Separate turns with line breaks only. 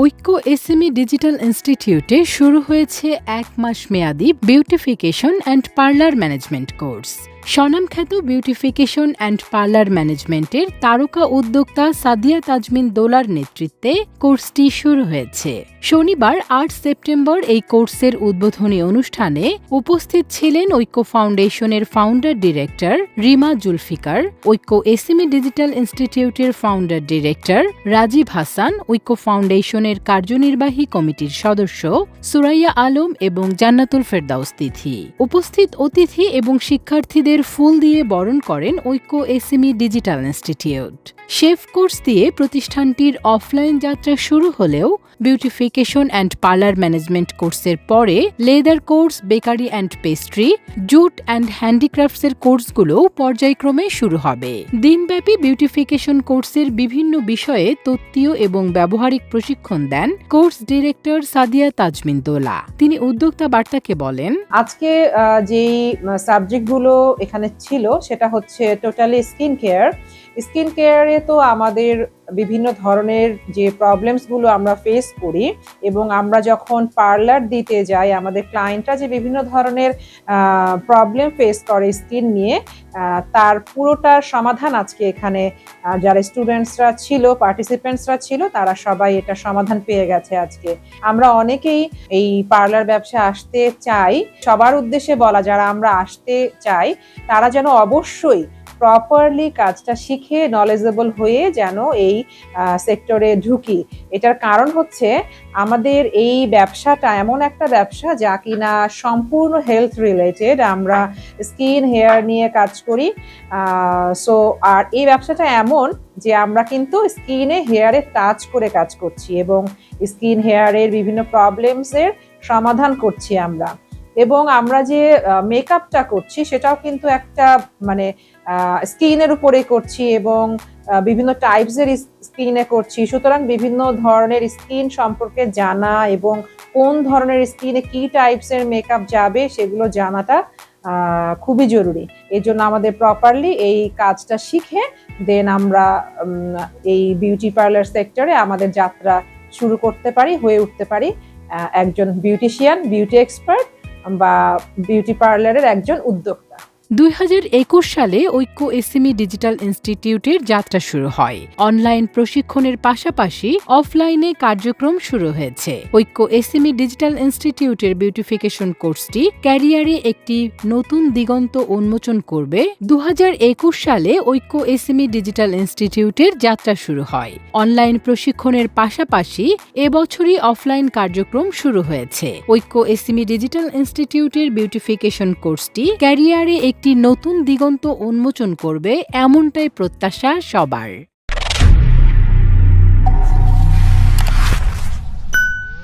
ঐক্য SME digital ইনস্টিটিউটে শুরু হয়েছে এক মাস মেয়াদি beautification and parlour management course. স্বনামখ্যাত beautification and parlour ম্যানেজমেন্টের তারকা উদ্যোক্তা সাদিয়া তাজমিন দোলার নেতৃত্বে কোর্সটি শুরু হয়েছে। শনিবার আট সেপ্টেম্বর এই কোর্সের উদ্বোধনী অনুষ্ঠানে উপস্থিত ছিলেন ঐক্য ফাউন্ডেশনের founder director Rima Zulfikar, Oikko SME digital ইনস্টিটিউটের ফাউন্ডার ডিরেক্টর রাজীব হাসান, ঐক্য ফাউন্ডেশনের কার্যনির্বাহী কমিটির সদস্য সুরাইয়া আলম এবং জান্নাতুল ফেরদাউস তিথি। উপস্থিত অতিথি এবং শিক্ষার্থীদের ফুল দিয়ে বরণ করেন Oikko SME digital institute. Chef course দিয়ে প্রতিষ্ঠানটির অফলাইন যাত্রা শুরু হলেও বিউটিফিকেশন অ্যান্ড পার্লার ম্যানেজমেন্ট কোর্সের পরে leather course bakery and pastry jute and হ্যান্ডিক্রাফটসের কোর্সগুলোও পর্যায়ক্রমে শুরু হবে। দিনব্যাপী বিউটিফিকেশন কোর্সের বিভিন্ন বিষয়ে তত্ত্বীয় এবং ব্যবহারিক প্রশিক্ষণ দেন কোর্স ডিরেক্টর সাদিয়া তাজমিন দোলা তিনি উদ্যোক্তা বার্তাকে বলেন,
আজকে যেই সাবজেক্টগুলো এখানে ছিল, সেটা হচ্ছে টোটালি স্কিন কেয়ার স্কিন কেয়ারে তো আমাদের বিভিন্ন ধরনের যে প্রবলেমসগুলো আমরা ফেস করি এবং আমরা যখন পার্লার দিতে যাই, আমাদের ক্লায়েন্টরা যে বিভিন্ন ধরনের প্রবলেম ফেস করে স্কিন নিয়ে তার পুরোটার সমাধান আজকে এখানে যারা স্টুডেন্টসরা ছিল পার্টিসিপেন্টসরা ছিল, তারা সবাই এটা সমাধান পেয়ে গেছে আজকে। আমরা অনেকেই এই পার্লার ব্যবসা আসতে চাই। সবার উদ্দেশ্যে বলা, যারা আমরা আসতে চাই, তারা যেন অবশ্যই প্রপারলি কাজটা শিখে নলেজেবল হয়ে যেন এই সেক্টরে ঢুকি। এটার কারণ হচ্ছে আমাদের এই ব্যবসাটা এমন একটা ব্যবসা যা কিনা সম্পূর্ণ হেলথ রিলেটেড আমরা স্কিন হেয়ার নিয়ে কাজ করি। সো আর এই ব্যবসাটা এমন যে আমরা কিন্তু স্কিনে হেয়ারে টাচ করে কাজ করছি এবং স্কিন হেয়ারের বিভিন্ন প্রবলেমসের সমাধান করছি আমরা। এবং আমরা যে মেকআপটা করছি সেটাও কিন্তু একটা মানে স্কিনের উপরে করছি এবং বিভিন্ন টাইপসের স্কিনে করছি। সুতরাং বিভিন্ন ধরনের স্কিন সম্পর্কে জানা এবং কোন ধরনের স্কিনে কি টাইপসের মেকআপ যাবে সেগুলো জানাটা খুবই জরুরি। এই জন্য আমাদের প্রপারলি এই কাজটা শিখে দেন আমরা এই বিউটি পার্লার সেক্টরে আমাদের যাত্রা শুরু করতে পারি, হয়ে উঠতে পারি। একজন বিউটিশিয়ান বিউটি এক্সপার্ট বা বিউটি পার্লারের একজন উদ্যোক্তা।
দুই হাজার একুশ সালে ঐক্য এসএমই ডিজিটাল ইনস্টিটিউটের যাত্রা শুরু হয়। অনলাইন প্রশিক্ষণের পাশাপাশি অফলাইনে কার্যক্রম শুরু হয়েছে। ঐক্য এসএমই ডিজিটাল ইনস্টিটিউটের বিউটিফিকেশন কোর্সটি ক্যারিয়ারে একটি নতুন দিগন্ত উন্মোচন করবে। দু সালে ঐক্য এসএমই ডিজিটাল ইনস্টিটিউটের যাত্রা শুরু হয়। অনলাইন প্রশিক্ষণের পাশাপাশি এবছরই অফলাইন কার্যক্রম শুরু হয়েছে। ঐক্য এসএমই ডিজিটাল ইনস্টিটিউটের বিউটিফিকেশন কোর্সটি ক্যারিয়ারে একটি নতুন দিগন্ত উন্মোচন করবে এমনটাই প্রত্যাশা সবার।